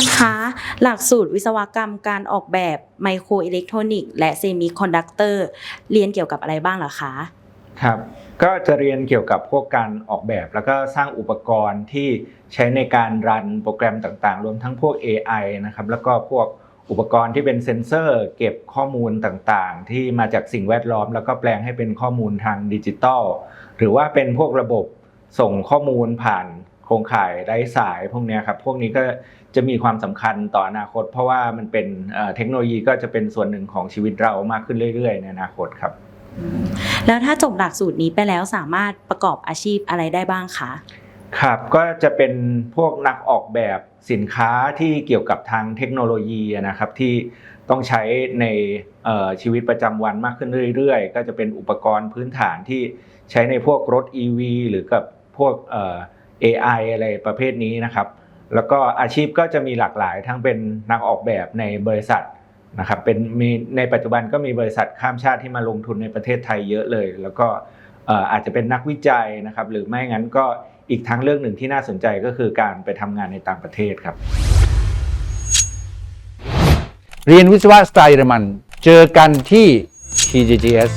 ารย์คะ หลักสูตรวิศวกรรมการออกแบบไมโครอิเล็กทรอนิกส์และเซมิคอนดักเตอร์เรียนเกี่ยวกับอะไรบ้างเหรอคะ ครับ ก็จะเรียนเกี่ยวกับพวกการออกแบบ แล้วก็สร้างอุปกรณ์ที่ใช้ในการรันโปรแกรมต่างๆ รวมทั้งพวก AI นะครับ แล้วก็พวกอุปกรณ์ที่เป็นเซ็นเซอร์ เก็บข้อมูลต่างๆ ที่มาจากสิ่งแวดล้อม แล้วก็แปลงให้เป็นข้อมูลทางดิจิตอลหรือว่าเป็นพวกระบบส่งข้อมูลผ่าน ครงข่ายไร้สายพวกเนี้ยครับพวกนี้ก็จะมีความสำคัญต่ออนาคต เพราะว่ามันเป็นเอ่อเทคโนโลยีก็จะเป็นส่วนหนึ่งของชีวิตเรามากขึ้นเรื่อยๆ ในอนาคตครับ แล้วถ้าจบหลักสูตรนี้ไปแล้วสามารถประกอบอาชีพอะไรได้บ้างคะครับก็จะเป็นพวกนักออกแบบสินค้าที่เกี่ยวกับทางเทคโนโลยีนะครับที่ต้องใช้ในเอ่อชีวิตประจำวันมากขึ้นเรื่อยๆ ก็จะเป็นอุปกรณ์พื้นฐานที่ใช้ในพวกรถ EV หรือกับพวกเอ่อ AI อะไรประเภทนี้นะครับ แล้วก็อาชีพก็จะมีหลากหลายทั้งเป็นนักออกแบบในบริษัทนะครับเป็นมีในปัจจุบันก็มีบริษัทข้ามชาติที่มาลงทุนในประเทศไทยเยอะเลย แล้วก็เอ่ออาจจะเป็นนักวิจัยนะครับ หรือไม่งั้นก็อีกทางเรื่องหนึ่งที่น่าสนใจก็คือการไปทำงานในต่างประเทศครับ เรียนวิศวะสไตล์เยอรมัน เจอกันที่ TGGS